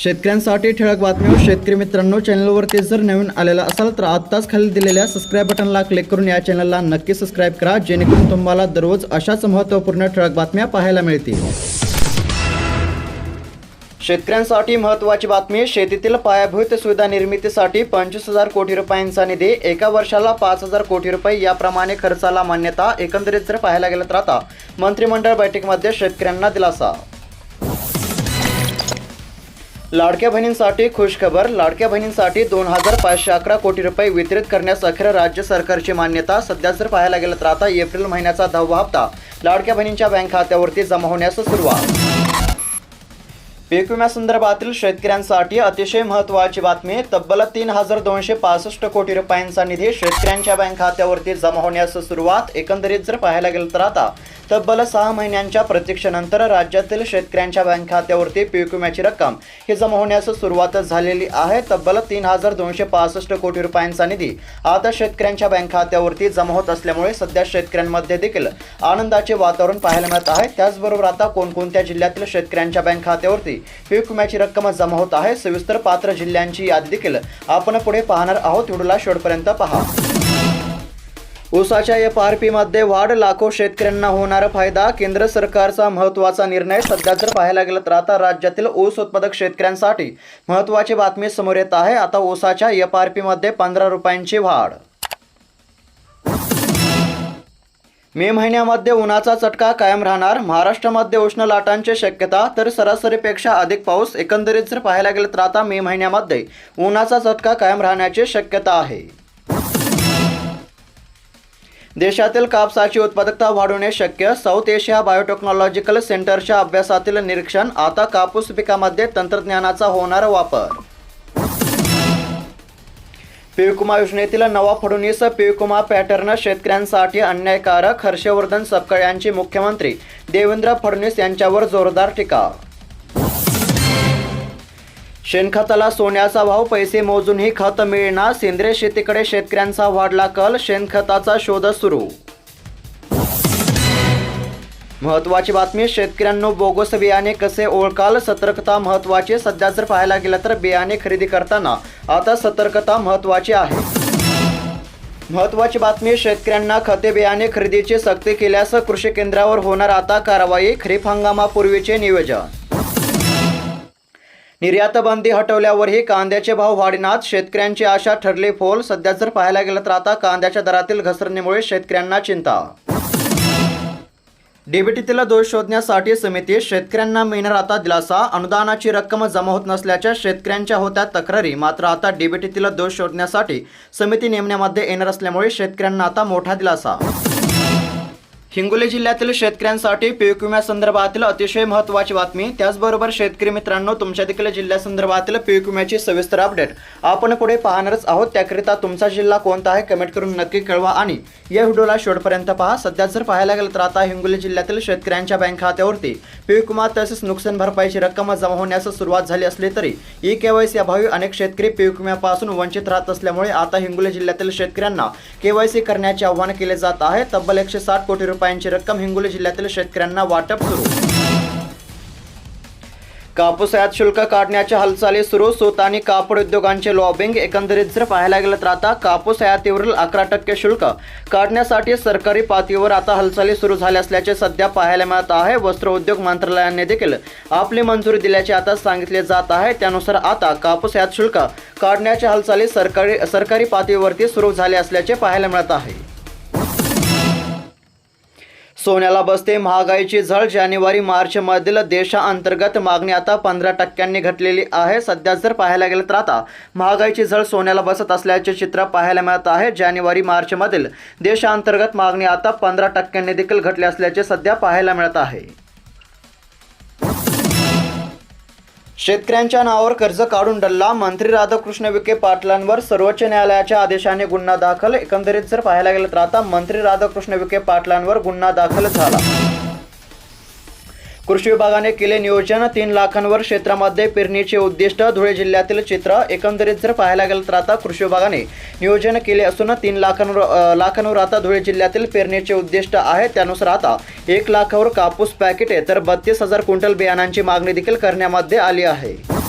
शेतकऱ्यांसाठी ठळक बातम्या शेतकरी मित्रांनो चॅनलवरती जर नवीन आलेला असाल तर आत्ताच खाली दिलेल्या सबस्क्राईब बटनला क्लिक करून या चॅनलला नक्की सबस्क्राईब करा जेणेकरून तुम्हाला दररोज अशाच महत्त्वपूर्ण ठळक बातम्या पाहायला मिळतील. शेतकऱ्यांसाठी महत्त्वाची बातमी शेतीतील पायाभूत सुविधा निर्मितीसाठी पंचवीस हजार कोटी रुपयांचा निधी एका वर्षाला पाच हजार कोटी रुपये याप्रमाणे खर्चाला मान्यता एकंदरीत जर पाहायला गेलं तर आता मंत्रिमंडळ बैठकीमध्ये शेतकऱ्यांना दिलासा. लाडक्या बहिणींसाठी खुशखबर. लाडक्या बहिणींसाठी दोन हजार पाचशे अकरा कोटी रुपये वितरित करण्यास अखेर राज्य सरकारची मान्यता. सध्या जर पाहायला गेलं तर आता एप्रिल महिन्याचा दहावा हप्ता लाडक्या बहिणींच्या बँक खात्यावरती जमा होण्यास सुरुवात. पीक विम्यासंदर्भातील शेतकऱ्यांसाठी अतिशय महत्त्वाची बातमी तब्बल तीन हजार दोनशे पासष्ट कोटी रुपयांचा निधी शेतकऱ्यांच्या बँक खात्यावरती जमा होण्यास सुरुवात एकंदरीत जर पाहायला गेलं तर आता तब्बल सहा महिन्यांच्या प्रतीक्षेनंतर राज्यातील शेतकऱ्यांच्या बँक खात्यावरती पीक विम्याची रक्कम ही जमा होण्यास सुरुवात झालेली आहे. तब्बल तीन हजार दोनशे पासष्ट कोटी रुपयांचा निधी आता शेतकऱ्यांच्या बँक खात्यावरती जमा होत असल्यामुळे सध्या शेतकऱ्यांमध्ये देखील आनंदाचे वातावरण पाहायला मिळत आहे. त्याचबरोबर आता कोणकोणत्या जिल्ह्यातील शेतकऱ्यांच्या बँक खात्यावरती पीक विम्याची रक्कम जमा होत आहे. सविस्तर पात्र जिल्ह्यांची यादी देखील आपण पुढे पाहणार आहोत. व्हिडिओला शेवटपर्यंत पहा. ऊसाच्या एफ आर पीमध्ये वाढ लाखो शेतकऱ्यांना होणार फायदा केंद्र सरकारचा महत्त्वाचा निर्णय. सध्या जर पाहायला गेलं तर आता राज्यातील ऊस उत्पादक शेतकऱ्यांसाठी महत्त्वाची बातमी समोर येत आहे. आता ऊसाच्या एफ आर पीमध्ये पंधरा रुपयांची वाढ. मे महिन्यामध्ये उन्हाचा चटका कायम राहणार. महाराष्ट्रामध्ये उष्ण लाटांची शक्यता तर सरासरीपेक्षा अधिक पाऊस एकंदरीत जर पाहायला गेलं तर आता मे महिन्यामध्ये उन्हाचा चटका कायम राहण्याची शक्यता आहे. देशातील कापसाची उत्पादकता वाढवणे शक्य. साऊथ एशिया बायोटेक्नॉलॉजिकल सेंटरच्या अभ्यासातील निरीक्षण आता कापूस पिकामध्ये तंत्रज्ञानाचा होणार वापर. पीकविमा योजनेतील नवा फडणवीस पीकविमा पॅटर्न शेतकऱ्यांसाठी अन्यायकारक हर्षवर्धन सपकाळ यांची मुख्यमंत्री देवेंद्र फडणवीस यांच्यावर जोरदार टीका. शेणखताला सोन्याचा भाव पैसे मोजूनही खत मिळणार सेंद्रिय शेतीकडे शेतकऱ्यांचा वाढला कल शेणखताचा शोध सुरू. महत्वाची बातमी शेतकऱ्यांनो बोगस बियाणे कसे ओळखाल? सतर्कता महत्वाची सध्या जर पाहायला गेलं तर बियाणे खरेदी करताना आता सतर्कता महत्वाची आहे. महत्वाची बातमी शेतकऱ्यांना खते बियाणे खरेदीची सक्ती केल्यास कृषी केंद्रावर होणार आता कारवाई खरीप हंगामापूर्वीचे नियोजन. निर्यात बंदी हटवल्यावरही कांद्याचे भाव वाढीनात. शेतकऱ्यांची आशा ठरली फोल. सध्या जर पाहायला गेलं तर आता कांद्याच्या दरातील घसरणीमुळे शेतकऱ्यांना चिंता. डीबीटीतील दोष शोधण्यासाठी समिती शेतकऱ्यांना मिळणार आता दिलासा. अनुदानाची रक्कम जमा होत नसल्याच्या शेतकऱ्यांच्या होत्या तक्रारी. मात्र आता डीबीटीतील दोष शोधण्यासाठी समिती नेमण्यामध्ये येणार असल्यामुळे शेतकऱ्यांना आता मोठा दिलासा. हिंगोली जिल्ह्यातील शेतकऱ्यांसाठी पीक विम्यासंदर्भातील अतिशय महत्त्वाची बातमी. त्याचबरोबर शेतकरी मित्रांनो तुमच्या देखील जिल्ह्यासंदर्भातील पीक विम्याची सविस्तर अपडेट आपण पुढे पाहणारच आहोत. त्याकरिता तुमचा जिल्हा कोणता आहे कमेंट करून नक्की कळवा आणि या व्हिडिओला शेवटपर्यंत पहा. सध्या जर पाहायला गेलं तर आता हिंगोली जिल्ह्यातील शेतकऱ्यांच्या बँक खात्यावरती पीक विमा तसेच नुकसान भरपाईची रक्कम जमा होण्यास सुरुवात झाली असली तरी ई केवायसी अभावी अनेक शेतकरी पीक विम्यापासून वंचित राहत असल्यामुळे आता हिंगोली जिल्ह्यातील शेतकऱ्यांना केवायसी करण्याचे आवाहन केले जात आहे. तब्बल एकशे साठ कोटी रुपयांची रक्कम हिंगोली जिल्ह्यातील शेतकऱ्यांना वाटप सुरू. कापूस आयात शुल्क काढण्याच्या हालचाली सुरू. सूत आणि कापड उद्योगांचे लॉबिंग एकंदरीत जर पाहायला गेलं तर आता कापूस आयातीवरील अकरा टक्के शुल्क काढण्यासाठी सरकारी पातळीवर आता हालचाली सुरू झाल्या असल्याचे सध्या पाहायला मिळत आहे. वस्त्र उद्योग मंत्रालयाने देखील आपली मंजुरी दिल्याचे आता सांगितले जात आहे. त्यानुसार आता कापूस आयात शुल्क काढण्याच्या हालचाली सरकारी सरकारी पातळीवरती सुरू झाल्या असल्याचे पाहायला मिळत आहे. सोन्याला बसते महागाईची झळ. जानेवारी मार्च मधील देशांतर्गत मागणी आता पंधरा टक्क्यांनी घटलेली आहे. सध्या जर पाहायला गेलं तर आता महागाईची झळ सोन्याला बसत असल्याचे चित्र पाहायला मिळत आहे. जानेवारी मार्च मधील देशांतर्गत मागणी आता पंधरा टक्क्यांनी देखील घटली असल्याचे सध्या पाहायला मिळत आहे. शेतकऱ्यांच्या नावावर कर्ज काढून डल्ला. मंत्री राधाकृष्ण विखे पाटलांवर सर्वोच्च न्यायालयाच्या आदेशाने गुन्हा दाखल. एकंदरीत जर पाहायला गेलं तर आता मंत्री राधाकृष्ण विखे पाटलांवर गुन्हा दाखल झाला. कृषी विभागाने केले नियोजन तीन लाखांवर क्षेत्रामध्ये पेरणीचे उद्दिष्ट. धुळे जिल्ह्यातील चित्र एकंदरीत जर पाहायला गेलं तर आता कृषी विभागाने नियोजन केले असून तीन लाखांवर लाखांवर आता धुळे जिल्ह्यातील पेरणीचे उद्दिष्ट आहे. त्यानुसार आता एक लाखावर कापूस पॅकेट तर बत्तीस हजार क्विंटल बियाणांची मागणी देखील करण्यामध्ये आली आहे.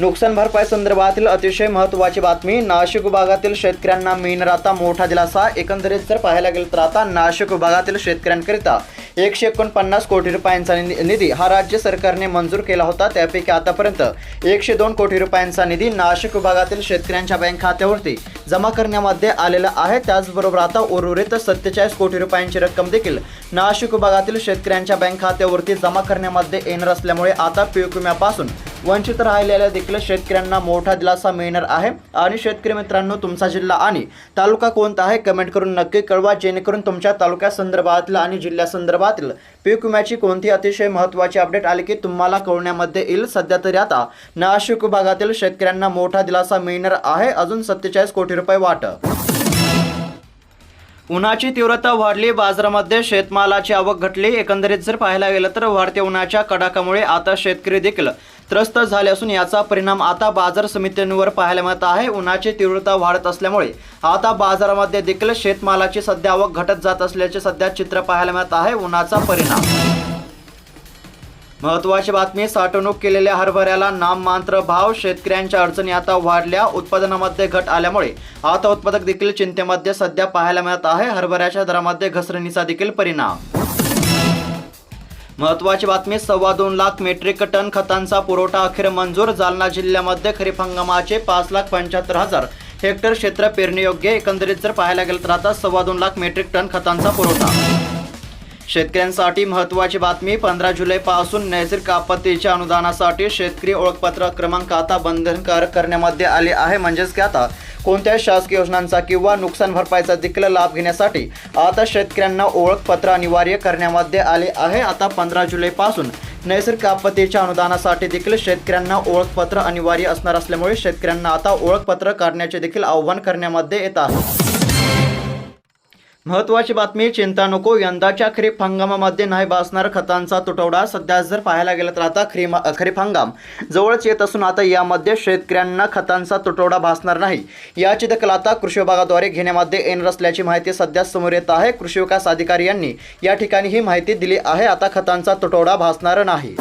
नुकसान भरपाई संदर्भातील अतिशय महत्त्वाची बातमी. नाशिक विभागातील शेतकऱ्यांना मिळणार आता मोठा दिलासा. एकंदरीत जर पाहायला गेलं तर आता नाशिक विभागातील शेतकऱ्यांकरिता एकशे एकोणपन्नास कोटी रुपयांचा नि- निधी हा राज्य सरकारने मंजूर केला होता. त्यापैकी आतापर्यंत एकशे दोन कोटी रुपयांचा निधी नाशिक विभागातील शेतकऱ्यांच्या बँक खात्यावरती जमा करण्यामध्ये आलेला आहे. त्याचबरोबर आता उर्वरित सत्तेचाळीस कोटी रुपयांची रक्कम देखील नाशिक विभागातील शेतकऱ्यांच्या बँक खात्यावरती जमा करण्यामध्ये येणार असल्यामुळे आता पीक विम्यापासून वंचित राहिलेल्या देखील शेतकऱ्यांना मोठा दिलासा मिळणार आहे. आणि शेतकरी मित्रांनो तुमचा जिल्हा आणि तालुका कोणता आहे कमेंट करून नक्की कळवा. जेणेकरून तुमच्या तालुक्यासंदर्भातील आणि जिल्ह्यासंदर्भातील पीक विम्याची कोणती अतिशय महत्त्वाची अपडेट आली की तुम्हाला कळवण्यामध्ये येईल. सध्या तरी आता नाशिक विभागातील शेतकऱ्यांना मोठा दिलासा मिळणार आहे. अजून सत्तेचाळीस कोटी रुपये वाटप. उन्हाची तीव्रता वाढली बाजारामध्ये शेतमालाची आवक घटली. एकंदरीत जर पाहायला गेलं तर वाढत्या उन्हाच्या कडाकामुळे आता शेतकरी देखील त्रस्त झाले असून याचा परिणाम आता बाजार समित्यांवर पाहायला मिळत आहे. उन्हाची तीव्रता वाढत असल्यामुळे आता बाजारामध्ये देखील शेतमालाची सध्या आवक घटत जात असल्याचे सध्या चित्र पाहायला मिळत आहे. उन्हाचा परिणाम महत्वाची बातमी साठवणूक केलेल्या हरभऱ्याला नाममात्र भाव शेतकऱ्यांच्या अडचणी आता वाढल्या. उत्पादनामध्ये घट आल्यामुळे आता उत्पादक देखील चिंतेमध्ये सध्या पाहायला मिळत आहे. हरभऱ्याच्या दरामध्ये घसरणीचा देखील परिणाम. महत्वाची बातमी सव्वा दोन लाख मेट्रिक टन खतांचा पुरवठा अखेर मंजूर. जालना जिल्ह्यामध्ये खरीप हंगामाचे पाच लाख पंच्याहत्तर हजार हेक्टर क्षेत्र पेरणीयोग्य. एकंदरीत जर पाहायला गेलं तर आता सव्वा दोन लाख मेट्रिक टन खतांचा पुरवठा. शेतकऱ्यांसाठी महत्त्वाची बातमी पंधरा जुलैपासून नैसर्गिक आपत्तीच्या अनुदानासाठी शेतकरी ओळखपत्र क्रमांक आता बंधनकारक करण्यामध्ये आले आहे. म्हणजेच की आता कोणत्याही शासकीय योजनांचा किंवा नुकसान भरपाईचा देखील लाभ घेण्यासाठी आता शेतकऱ्यांना ओळखपत्र अनिवार्य करण्यामध्ये आले आहे. आता पंधरा जुलैपासून नैसर्गिक आपत्तीच्या अनुदानासाठी देखील शेतकऱ्यांना ओळखपत्र अनिवार्य असणार असल्यामुळे शेतकऱ्यांना आता ओळखपत्र काढण्याचे देखील आव्हान करण्यामध्ये येत आहे. महत्वाची बातमी चिंता नको यंदाच्या खरीप हंगामामध्ये नाही भासणार खतांचा तुटवडा. सध्या जर पाहायला गेला तर आता खरीप खरीप हंगाम जवळच येत असून आता यामध्ये शेतकऱ्यांना खतांचा तुटवडा भासणार नाही. याची दखल आता कृषी विभागाद्वारे घेण्यामध्ये येणार असल्याची माहिती सध्या समोर येत आहे. कृषी विकास अधिकारी यांनी या ठिकाणी ही माहिती दिली आहे. आता खतांचा तुटवडा भासणार नाही.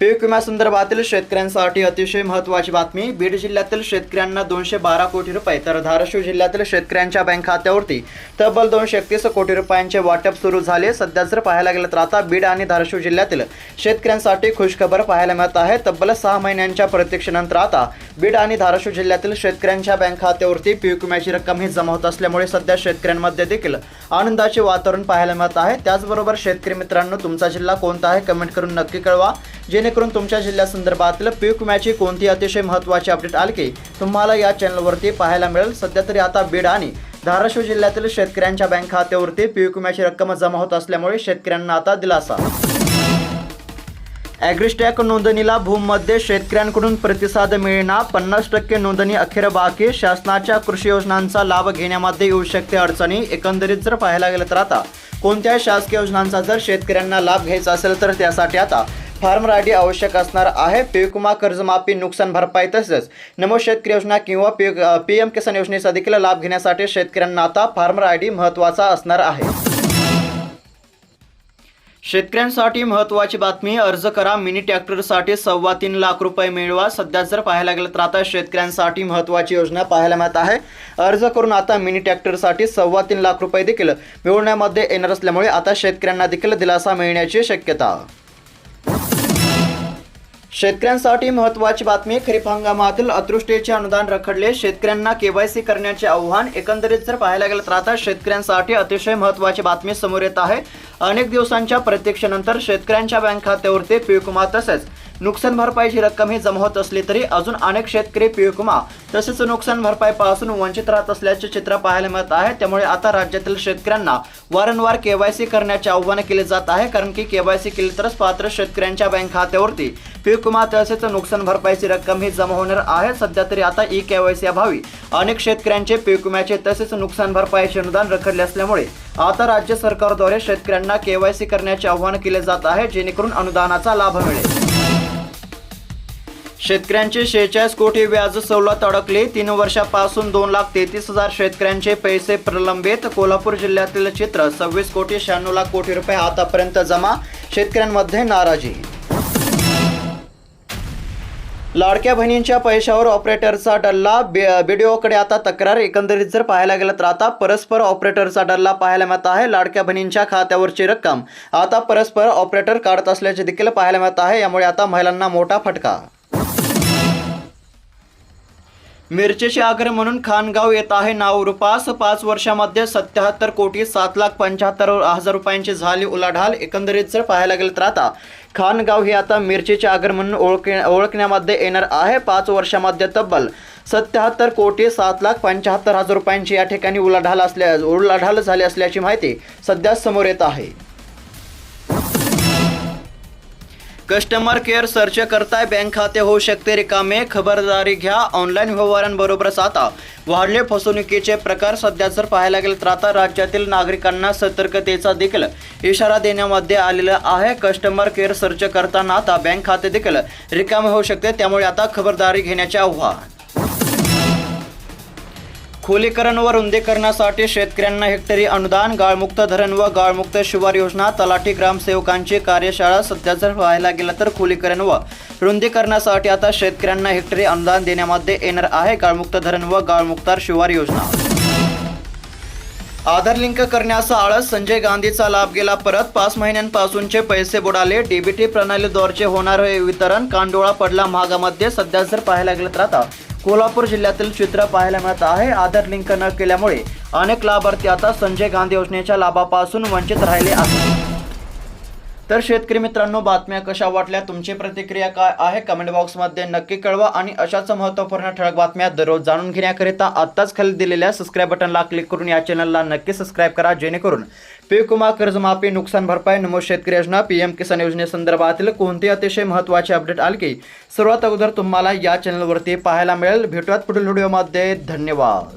पीक विम्यासंदर्भातील शेतकऱ्यांसाठी अतिशय महत्त्वाची बातमी. बीड जिल्ह्यातील शेतकऱ्यांना दोनशे बारा कोटी रुपये तर धाराशिव जिल्ह्यातील शेतकऱ्यांच्या बँक खात्यावरती तब्बल दोनशे एकतीस कोटी रुपयांचे वाटप सुरू झाले. सध्या जर पाहायला गेलं तर आता बीड आणि धाराशिव जिल्ह्यातील शेतकऱ्यांसाठी खुशखबर पाहायला मिळत आहे. तब्बल सहा महिन्यांच्या प्रतीक्षेनंतर आता बीड आणि धाराशिव जिल्ह्यातील शेतकऱ्यांच्या बँक खात्यावरती पीक विम्याची रक्कम ही जमा होत असल्यामुळे सध्या शेतकऱ्यांमध्ये देखील आनंदाचे वातावरण पाहायला मिळत आहे. त्याचबरोबर शेतकरी मित्रांनो तुमचा जिल्हा कोणता आहे? कमेंट करून नक्की कळवा. जेणेकरून तुमच्या जिल्ह्यासंदर्भातील पीक विम्याची कोणती अतिशय महत्त्वाची अपडेट आली की तुम्हाला या चॅनलवरती पाहायला मिळेल. सध्या तरी आता बीड आणि धाराशिव जिल्ह्यातील शेतकऱ्यांच्या बँक खात्यावरती पीक विम्याची रक्कम जमा होत असल्यामुळे शेतकऱ्यांना आता दिलासा. ॲग्रिस्टॅक नोंदणीला भूममध्ये शेतकऱ्यांकडून प्रतिसाद मिळणार. पन्नास टक्के नोंदणी अखेर बाकी. शासनाच्या कृषी योजनांचा लाभ घेण्यामध्ये येऊ शकते अडचणी. एकंदरीत जर पाहायला गेलं तर आता कोणत्याही शासकीय योजनांचा जर शेतकऱ्यांना लाभ घ्यायचा असेल तर त्यासाठी आता फार्मर आय डी आवश्यक असणार आहे. पीक विमा कर्जमाफी नुकसान भरपाई तसेच नमो शेतकरी योजना किंवा पी पी एम किसान योजनेचा देखील लाभ घेण्यासाठी शेतकऱ्यांना आता फार्मर आय डी महत्त्वाचा असणार आहे. शेतकऱ्यांसाठी महत्त्वाची बातमी अर्ज करा. मिनी ट्रॅक्टरसाठी सव्वा तीन लाख रुपये मिळवा. सध्या जर पाहायला गेलं तर आता शेतकऱ्यांसाठी महत्त्वाची योजना पाहायला मिळत आहे. अर्ज करून आता मिनी ट्रॅक्टरसाठी सव्वा तीन लाख रुपये देखील मिळवण्यामध्ये येणार असल्यामुळे आता शेतकऱ्यांना देखील दिलासा मिळण्याची शक्यता. शेतकऱ्यांसाठी महत्त्वाची बातमी खरीप हंगामातील अतृष्टीचे अनुदान रखडले. शेतकऱ्यांना केवायसी करण्याचे आव्हान. एकंदरीत जर पाहायला गेलं तर आता शेतकऱ्यांसाठी अतिशय महत्त्वाची बातमी समोर येत आहे. अनेक दिवसांच्या प्रतीक्षेनंतर शेतकऱ्यांच्या बँक खात्यावरती पीक विमा तसेच नुकसान भरपाईची रक्कम ही जमा होत असली तरी अजून अनेक शेतकरी पीक विमा तसेच नुकसान भरपाईपासून वंचित राहत असल्याचे चित्र पाहायला मिळत आहे. त्यामुळे आता राज्यातील शेतकऱ्यांना वारंवार केवायसी करण्याचे आव्हान केले जात आहे. कारण की केवायसी केली तरच पात्र शेतकऱ्यांच्या बँक खात्यावरती पीक विमा तसेच नुकसान भरपाईची रक्कम ही जमा होणार आहे. सध्या तरी आता ई केवायसी अभावी अनेक शेतकऱ्यांचे पीक विम्याचे तसेच नुकसान भरपाईचे अनुदान रखडले असल्यामुळे आता राज्य सरकारद्वारे शेतकऱ्यांना केवायसी करण्याचे आवाहन केले जात आहे. जेणेकरून अनुदानाचा लाभ मिळेल. शेतकऱ्यांचे शेहेचाळीस कोटी व्याज सवलत अडकली. तीन वर्षापासून दोन लाख तेहतीस हजार शेतकऱ्यांचे पैसे प्रलंबित. कोल्हापूर जिल्ह्यातील चित्र सव्वीस कोटी शहाण्णव लाख कोटी रुपये आतापर्यंत जमा. शेतकऱ्यांमध्ये नाराजी. लाडक्या बहिणींच्या पैशावर ऑपरेटरचा डल्ला. बीडीओकडे आता तक्रार. एकंदरीत जर पाहायला गेलं तर आता परस्पर ऑपरेटरचा डल्ला पाहायला मिळत आहे. लाडक्या बहिणींच्या खात्यावरची रक्कम. आता परस्पर ऑपरेटर काढत असल्याचे देखील पाहायला मिळत आहे. यामुळे आता महिलांना मोठा फटका. मिरचीचे आग्रह म्हणून खानगाव येत आहे. नाव रुपास. पाच वर्षामध्ये सत्याहत्तर कोटी सात लाख पंच्याहत्तर हजार रुपयांची झाली उलाढाल. एकंदरीत जर पाहायला गेलं तर आता खानगाव हे आता मिरचीचे आग्रह म्हणून ओळख ओळखण्यामध्ये येणार आहे. पाच वर्षामध्ये तब्बल सत्याहत्तर कोटी सात लाख पंच्याहत्तर हजार रुपयांची या ठिकाणी उलाढाल असल्या उलाढाल झाली असल्याची माहिती सध्या समोर येत आहे. कस्टमर केअर सर्च करताय बँक खाते होऊ शकते. रिकामे खबरदारी घ्या. ऑनलाईन व्यवहारांबरोबरच आता वाढले फसवणुकीचे प्रकार सध्या जर पाहायला गेलं तर आता राज्यातील नागरिकांना सतर्कतेचा देखील इशारा देण्यामध्ये आलेला आहे. कस्टमर केअर सर्च करताना आता बँक खाते देखील रिकामे होऊ शकते. त्यामुळे आता खबरदारी घेण्याचे आव्हान. खोलीकरण व रुंदीकरणासाठी शेतकऱ्यांना हेक्टरी अनुदान गाळमुक्त धरण व गाळमुक्त शिवार योजना तलाठी ग्रामसेवकांची कार्यशाळा सध्या जर पाहायला गेलं तर खोलीकरण व रुंदीकरणासाठी आता शेतकऱ्यांना हेक्टरी अनुदान देण्यामध्ये येणार आहे गाळमुक्त धरण व गाळमुक्तार शिवार योजना. आधार लिंक करण्याचा आळस संजय गांधीचा लाभ गेला परत पाच महिन्यांपासूनचे पैसे बुडाले डीबीटी प्रणालीद्वारचे होणार हे वितरण कांडोळा पडला महागामध्ये सध्या जर पाहायला गेलं तर आता. कोल्हापूर जिल्ह्यातील चित्र पाहायला मिळत आहे. आधार लिंक न केल्यामुळे अनेक लाभार्थी आता संजय गांधी योजनेच्या लाभापासून वंचित राहिले आहेत. तर शेतकरी मित्रांनो बातम्या कशा वाटल्या? तुमची प्रतिक्रिया काय आहे? कमेंट बॉक्समध्ये नक्की कळवा आणि अशाच महत्त्वपूर्ण ठळक बातम्या दररोज जाणून घेण्याकरिता आत्ताच खाली दिलेल्या सबस्क्राईब बटनला क्लिक करून या चॅनलला नक्की सबस्क्राईब करा जेणेकरून पीक विमा कर्जमाफी नुकसान भरपाई नमो शेतकरी योजना पी एम किसान योजनेसंदर्भातील कोणते अतिशय महत्त्वाचे अपडेट आले की? सर्वात अगोदर तुम्हाला या चॅनलवरती पाहायला मिळेल. भेटूयात पुढील व्हिडिओमध्ये धन्यवाद.